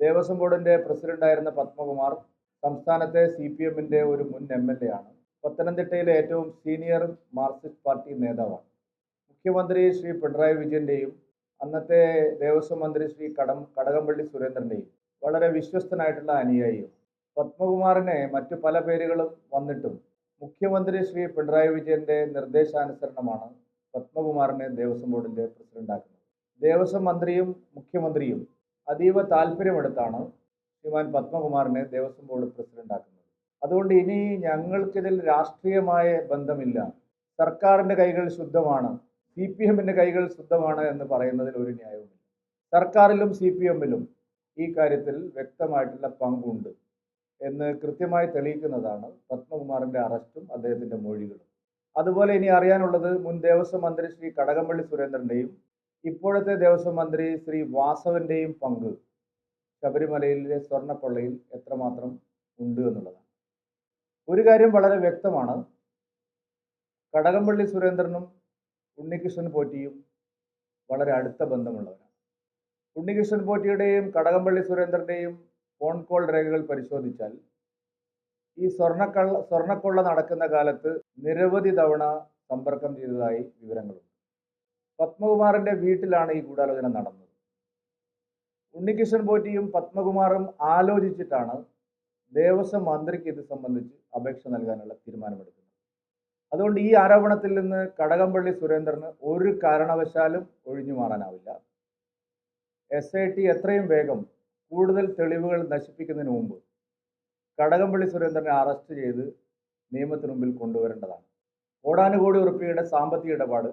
ദേവസ്വം ബോർഡിന്റെ പ്രസിഡന്റായിരുന്ന പത്മകുമാർ സംസ്ഥാനത്തെ സി പി എമ്മിന്റെ ഒരു മുൻ എം എൽ എ ആണ്. പത്തനംതിട്ടയിലെ ഏറ്റവും സീനിയർ മാർക്സിസ്റ്റ് പാർട്ടി നേതാവാണ്. മുഖ്യമന്ത്രി ശ്രീ പിണറായി വിജയന്റെയും അന്നത്തെ ദേവസ്വം മന്ത്രി ശ്രീ കടം കടകംപള്ളി സുരേന്ദ്രന്റെയും വളരെ വിശ്വസ്തനായിട്ടുള്ള അനുയായിയും പത്മകുമാറിനെ മറ്റു പല പേരുകളും വന്നിട്ടും മുഖ്യമന്ത്രി ശ്രീ പിണറായി വിജയന്റെ നിർദ്ദേശാനുസരണമാണ് പത്മകുമാറിനെ ദേവസ്വം ബോർഡിന്റെ പ്രസിഡന്റാക്കുന്നത്. ദേവസ്വം മന്ത്രിയും മുഖ്യമന്ത്രിയും അതീവ താല്പര്യമെടുത്താണ് ശ്രീമാൻ പത്മകുമാറിനെ ദേവസ്വം ബോർഡ് പ്രസിഡന്റാക്കുന്നത്. അതുകൊണ്ട് ഇനി ഞങ്ങൾക്കിതിൽ രാഷ്ട്രീയമായ ബന്ധമില്ല. സർക്കാരിന്റെ കൈകൾ ശുദ്ധമാണ് സി പി എമ്മിന്റെ കൈകൾ ശുദ്ധമാണ് എന്ന് പറയുന്നതിൽ ഒരു ന്യായവുമില്ല. സർക്കാരിലും സി പി എമ്മിലും ഈ കാര്യത്തിൽ വ്യക്തമായിട്ടുള്ള പങ്കുണ്ട് എന്ന് കൃത്യമായി തെളിയിക്കുന്നതാണ് പത്മകുമാറിന്റെ അറസ്റ്റും അദ്ദേഹത്തിന്റെ മൊഴികളും. അതുപോലെ ഇനി അറിയാനുള്ളത് മുൻ ദേവസ്വം മന്ത്രി ശ്രീ കടകംപള്ളി സുരേന്ദ്രന്റെയും ഇപ്പോഴത്തെ ദേവസ്വം മന്ത്രി ശ്രീ വാസവന്റെയും പങ്ക് ശബരിമലയിലെ സ്വർണക്കൊള്ളയിൽ എത്രമാത്രം ഉണ്ട് എന്നുള്ളതാണ്. ഒരു കാര്യം വളരെ വ്യക്തമാണ്. കടകംപള്ളി സുരേന്ദ്രനും ഉണ്ണികൃഷ്ണൻ പോറ്റിയും വളരെ അടുത്ത ബന്ധമുള്ളവരാണ്. ഉണ്ണികൃഷ്ണൻ പോറ്റിയുടെയും കടകംപള്ളി സുരേന്ദ്രന്റെയും ഫോൺ കോൾ രേഖകൾ പരിശോധിച്ചാൽ ഈ സ്വർണക്കള്ള സ്വർണക്കൊള്ള നടക്കുന്ന കാലത്ത് നിരവധി തവണ സമ്പർക്കം ചെയ്തതായി വിവരങ്ങളുണ്ട്. പത്മകുമാറിന്റെ വീട്ടിലാണ് ഈ ഗൂഢാലോചന നടന്നത്. ഉണ്ണികൃഷ്ണൻ പോറ്റിയും പത്മകുമാറും ആലോചിച്ചിട്ടാണ് ദേവസ്വം മന്ത്രിക്ക് ഇത് സംബന്ധിച്ച് അപേക്ഷ നൽകാനുള്ള തീരുമാനമെടുക്കുന്നത്. അതുകൊണ്ട് ഈ ആരോപണത്തിൽ നിന്ന് കടകംപള്ളി സുരേന്ദ്രന് ഒരു കാരണവശാലും ഒഴിഞ്ഞു മാറാനാവില്ല. എസ് ഐ ടി എത്രയും വേഗം കൂടുതൽ തെളിവുകൾ നശിപ്പിക്കുന്നതിന് മുമ്പ് കടകംപള്ളി സുരേന്ദ്രനെ അറസ്റ്റ് ചെയ്ത് നിയമത്തിന് മുമ്പിൽ കൊണ്ടുവരേണ്ടതാണ്. കോടാനുകോടി ഉറുപ്പിയുടെ സാമ്പത്തിക ഇടപാട്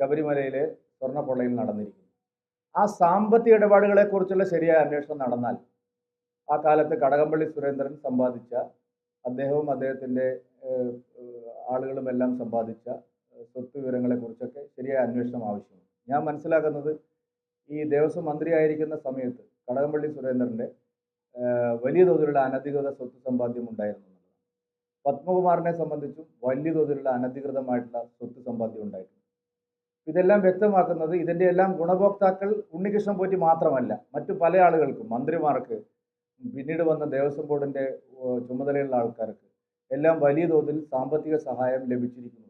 ശബരിമലയിലെ സ്വർണപ്പൊള്ളയിൽ നടന്നിരിക്കുന്നു. ആ സാമ്പത്തിക ഇടപാടുകളെ കുറിച്ചുള്ള ശരിയായ അന്വേഷണം നടന്നാൽ ആ കാലത്ത് കടകംപള്ളി സുരേന്ദ്രൻ സമ്പാദിച്ച അദ്ദേഹവും അദ്ദേഹത്തിന്റെ ആളുകളുമെല്ലാം സമ്പാദിച്ച സ്വത്ത് വിവരങ്ങളെ കുറിച്ചൊക്കെ ശരിയായ അന്വേഷണം ആവശ്യമാണ്. ഞാൻ മനസ്സിലാക്കുന്നത് ഈ ദേവസ്വം മന്ത്രിയായിരിക്കുന്ന സമയത്ത് കടകംപള്ളി സുരേന്ദ്രന്റെ വലിയ തോതിലുള്ള അനധികൃത സ്വത്ത് സമ്പാദ്യം ഉണ്ടായിരുന്നു പത്മകുമാറിനെ സംബന്ധിച്ചും വലിയ തോതിലുള്ള അനധികൃതമായിട്ടുള്ള സ്വത്ത് സമ്പാദ്യം ഉണ്ടായിട്ടുണ്ട്. ഇതെല്ലാം വ്യക്തമാക്കുന്നത് ഇതിന്റെ എല്ലാം ഗുണഭോക്താക്കൾ ഉണ്ണികൃഷ്ണൻ പോറ്റി മാത്രമല്ല മറ്റു പല ആളുകൾക്കും മന്ത്രിമാർക്ക് പിന്നീട് വന്ന ദേവസ്വം ബോർഡിന്റെ ചുമതലയുള്ള ആൾക്കാർക്ക് എല്ലാം വലിയ തോതിൽ സാമ്പത്തിക സഹായം ലഭിച്ചിരിക്കുന്നു.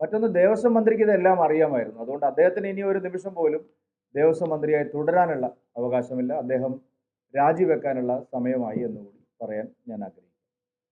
മറ്റൊന്ന് ദേവസ്വം മന്ത്രിക്ക് ഇതെല്ലാം അറിയാമായിരുന്നു. അതുകൊണ്ട് അദ്ദേഹത്തിന് ഇനി ഒരു നിമിഷം പോലും ദേവസ്വം മന്ത്രിയായി തുടരാനുള്ള അവകാശമില്ല. അദ്ദേഹം രാജിവെക്കാനുള്ള സമയമായി എന്നുകൂടി പറയാൻ ഞാൻ ആഗ്രഹിക്കുന്നു.